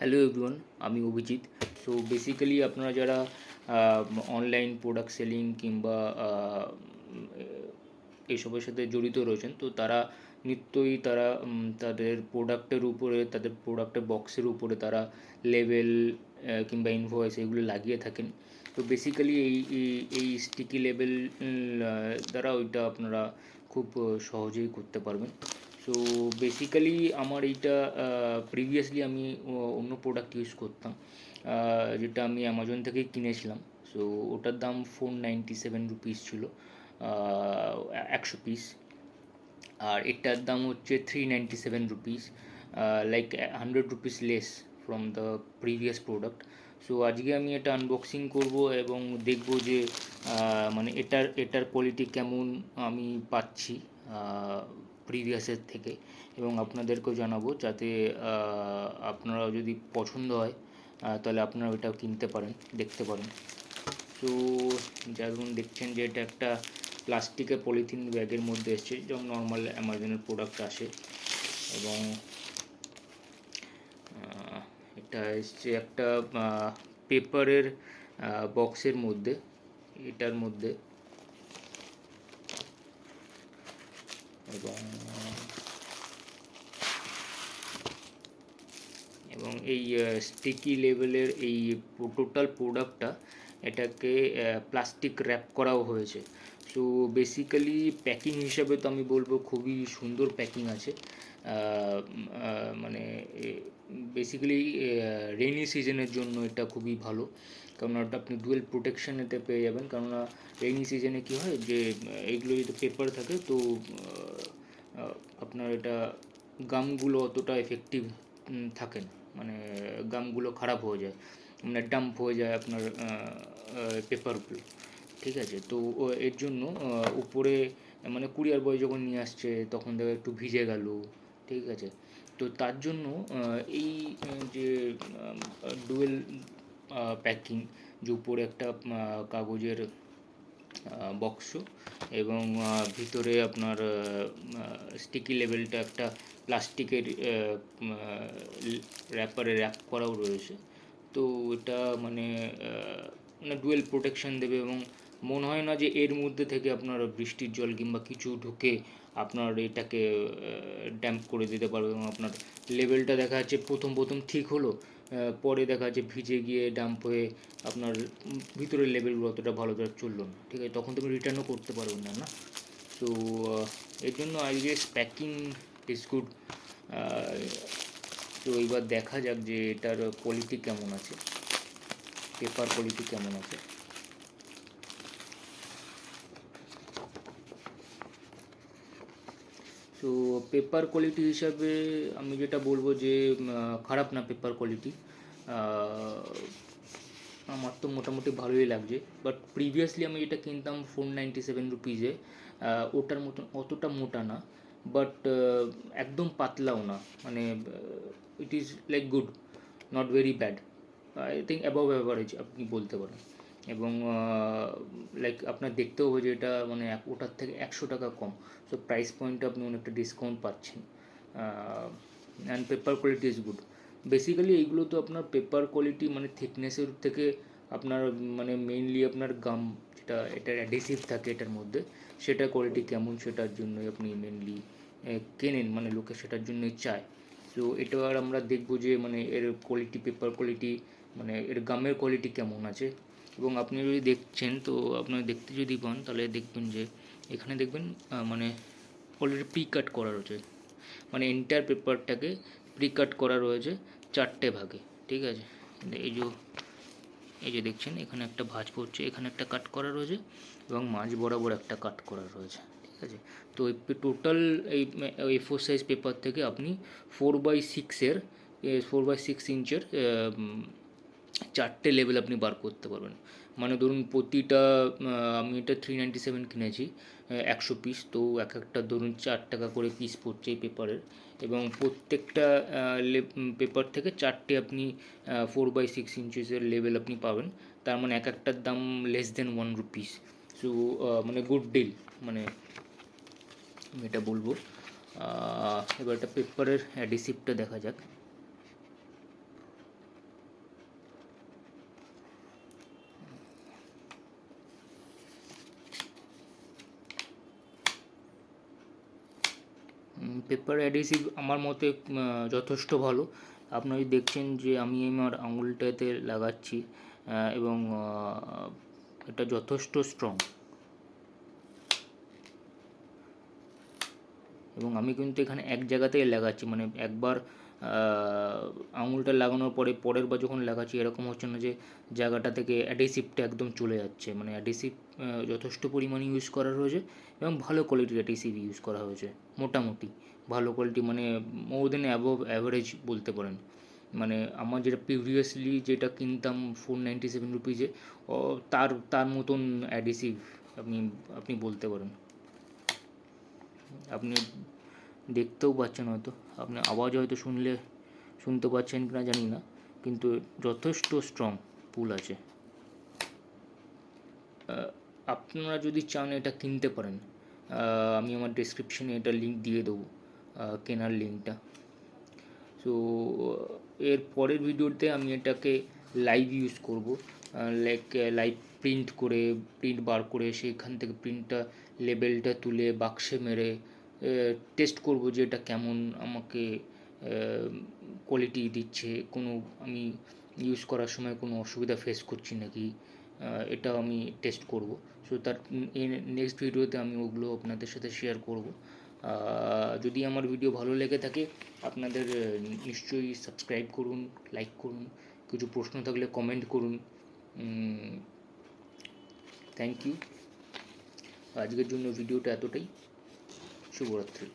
Hello everyone আমি Abhijit. So basically আপনারা যারা অনলাইন প্রোডাক্ট সেলিং কিংবা আহ, এইসবের সাথে জড়িত রয়েছেন তো তারা নিত্যই তারা তাদের প্রোডাক্টের উপরে তাদের প্রোডাক্টের বক্সের উপরে তারা লেবেল কিংবা ইনভয়েস এগুলো লাগিয়ে থাকেন। তো বেসিক্যালি এই এই- স্টিকি লেবেল দ্বারা ওইটা আপনারা খুব সহজেই করতে পারবেন। সো বেসিক্যালি আমার এইটা প্রিভিয়াসলি আমি অন্য প্রোডাক্ট ইউজ করতাম। যেটা আমি অ্যামাজন থেকে কিনেছিলাম। সো ওটার দাম ফোর নাইনটি সেভেন রুপিস ছিল একশো পিস আর এটার দাম হচ্ছে three ninety seven rupees like hundred rupees less from the previous product so আজকে আমি এটা আনবক্সিং করব এবং দেখব যে মানে এটার এটার কোয়ালিটি কেমন আমি পাচ্ছি। প্রিভিয়াসের থেকে এবং আপনাদেরকেও জানাব যাতে আপনারা যদি পছন্দ হয় তাহলে আপনারা ওটাও কিনতে পারেন, দেখতে পারেন। তো যেমন দেখছেন যে এটা একটা প্লাস্টিকের পলিথিন ব্যাগের মধ্যে এসছে, যেমন নর্মাল অ্যামাজনের প্রোডাক্ট আসে এবং এটা এসছে একটা পেপারের বক্সের মধ্যে, এটার মধ্যে। এবং এবং এই স্টিকি লেভেলের এই টোটাল প্রোডাক্টটা এটাকে প্লাস্টিক র্যাপ করাও হয়েছে। সো বেসিক্যালি প্যাকিং হিসাবে তো আমি বলব খুবই সুন্দর প্যাকিং আছে। মানে বেসিক্যালি রেইনি সিজনের জন্য এটা খুবই ভালো। কারণ ওটা আপনি ডুয়েল প্রোটেকশন এতে পেয়ে যাবেন। কেননা রেইনি সিজনে কী হয় যে এইগুলো যদি পেপার থাকে তো আপনার এটা গামগুলো অতটা এফেক্টিভ থাকে না। মানে গামগুলো খারাপ হয়ে যায়। মানে ডাম্প হয়ে যায় আপনার পেপারগুলো ঠিক আছে? তো এর জন্য উপরে মানে কুরিয়ার বয় যখন নিয়ে আসছে, তখন দেখো একটু ভিজে গেল। ঠিক আছে। তো তার জন্য এই যে ডুয়েল প্যাকিং যে উপরে একটা কাগজের বক্স এবং ভিতরে আপনার স্টিকি লেভেলটা একটা প্লাস্টিকের র্যাপারে র্যাপ করাও রয়েছে। তো এটা মানে মানে ডুয়েল প্রোটেকশন দেবে এবং মনে হয় না যে এর মধ্যে থেকে আপনার বৃষ্টির জল কিংবা কিছু ঢুকে আপনার এটাকে ড্যাম্প করে দিতে পারবে এবং আপনার লেভেলটা দেখা যাচ্ছে প্রথম প্রথম ঠিক হলো পরে দেখা যাচ্ছে ভিজে গিয়ে ডাম্প হয়ে আপনার ভিতরের লেভেলগুলো অতটা ভালো করে চলল না, ঠিক আছে? তখন তুমি রিটার্নও করতে পারবেন না না? তো এর জন্য I guess packing is good তো এবার দেখা যাক যে এটার কোয়ালিটি কেমন আছে পেপার কোয়ালিটি কেমন আছে। তো পেপার কোয়ালিটি হিসাবে আমি যেটা বলব যে খারাপ না পেপার কোয়ালিটি আমার তো মোটামুটি ভালোই লাগছে। বাট প্রিভিয়াসলি আমি যেটা কিনতাম ফোর নাইনটি সেভেন রুপিজে ওটার মতন অতটা মোটা না। বাট একদম পাতলাও না। মানে it is like good not very bad I think above average আপনি বলতে পারেন। এবং লাইক আপনার দেখতেও হবে যে এটা মানে ওটার থেকে একশো টাকা কম। সো প্রাইস পয়েন্টে আপনি অনেকটা ডিসকাউন্ট পাচ্ছেন। And paper quality is good basically এইগুলো তো আপনার পেপার কোয়ালিটি মানে থিকনেসের থেকে আপনার মানে মেইনলি আপনার গাম যেটা, এটার অ্যাডিসিভ থাকে এটার মধ্যে সেটার কোয়ালিটি কেমন সেটার জন্যই আপনি মেনলি কেনেন মানে লোকে সেটার জন্যই চায়। তো এটা আর আমরা দেখব যে মানে এর কোয়ালিটি পেপার কোয়ালিটি মানে এর গামের কোয়ালিটি কেমন আছে। এবং আপনি যদি দেখছেন, তো আপনার দেখতে যদি পান, তাহলে দেখবেন যে এখানে দেখবেন মানে অলরেডি প্রি কাট করা রয়েছে। মানে এন্টার পেপারটাকে প্রি কাট করা রয়েছে চারটে ভাগে, ঠিক আছে? এই যে এই যে দেখছেন, এখানে একটা ভাঁজ পড়ছে, এখানে একটা কাট করা রয়েছে এবং মাঝ বরাবর একটা কাট করা রয়েছে, ঠিক আছে? তো এই টোটাল এই এই ফোর সাইজ পেপার থেকে আপনি ফোর বাই সিক্সের ফোর বাই সিক্স ইঞ্চের চারটে লেভেল আপনি বার করতে পারবেন। মানে ধরুন প্রতিটা আমি এটা থ্রি নাইনটি সেভেন কিনেছি একশো পিস তো এক একটা ধরুন চার টাকা করে পিস পড়ছে এই পেপারের এবং প্রত্যেকটা পেপার থেকে চারটে আপনি ফোর বাই সিক্স ইঞ্চেসের লেভেল আপনি পাবেন। তার মানে এক একটার দাম less than one rupees so মানে গুড ডিল মানে আমি এটা বলব। এবার একটা পেপারের অ্যাডিসিভটা দেখা যাক। পেপার অ্যাডিসিভ আমার মতে যথেষ্ট ভালো। আপনারা দেখছেন যে আমি আমার আঙুলটাতে লাগাচ্ছি এবং এটা যথেষ্ট স্ট্রং এবং আমি কিন্তু এখানে এক জায়গাতেই লাগাচ্ছি মানে একবার আঙুলটা লাগানোর পরে পরের বার যখন লাগাচ্ছি এরকম হচ্ছে না যে জায়গাটা থেকে অ্যাডিসিভটা একদম চলে যাচ্ছে মানে অ্যাডিসিভ যথেষ্ট পরিমাণে ইউজ করা হয়েছে এবং ভালো কোয়ালিটির অ্যাডিসিভ ইউজ করা হয়েছে, মোটামুটি ভালো কোয়ালিটি মানে মোর দেন অ্যাবভ অ্যাভারেজ বলতে পারেন। মানে আমার যেটা প্রিভিয়াসলি যেটা কিনতাম ফোর নাইনটি সেভেন রুপিজে তার তার মতন অ্যাডিসিভ আপনি আপনি বলতে পারেন। আপনি দেখতেও পাচ্ছেন হয়তো। আপনি আওয়াজ হয়তো শুনলে শুনতে পাচ্ছেন কিনা জানি না, কিন্তু যথেষ্ট স্ট্রং পুল আছে। আপনারা যদি চান এটা কিনতে পারেন আমি আমার ডিসক্রিপশনে এটা লিঙ্ক দিয়ে দেবো কেনার লিঙ্কটা সো এর পরের ভিডিওতে আমি এটাকে লাইভ ইউজ করব। লাইক লাইভ প্রিন্ট করে প্রিন্ট বার করে সেইখান থেকে প্রিন্টটা লেবেলটা তুলে বাক্সে মেরে টেস্ট করব যে এটা কেমন আমাকে কোয়ালিটি দিচ্ছে। কোনো আমি ইউজ করার সময় কোনো অসুবিধা ফেস করছি নাকি আহ, এটা আমি টেস্ট করব। সো তার নেক্সট ভিডিওতে আমি ওগুলো আপনাদের সাথে শেয়ার করব। যদি আমার ভিডিও ভালো লেগে থাকে আপনাদের নিশ্চয়ই সাবস্ক্রাইব করুন লাইক করুন কিছু প্রশ্ন থাকলে কমেন্ট করুন। থ্যাংক ইউ আজকের জন্য ভিডিওটা এতটাই। শুভরাত্রি।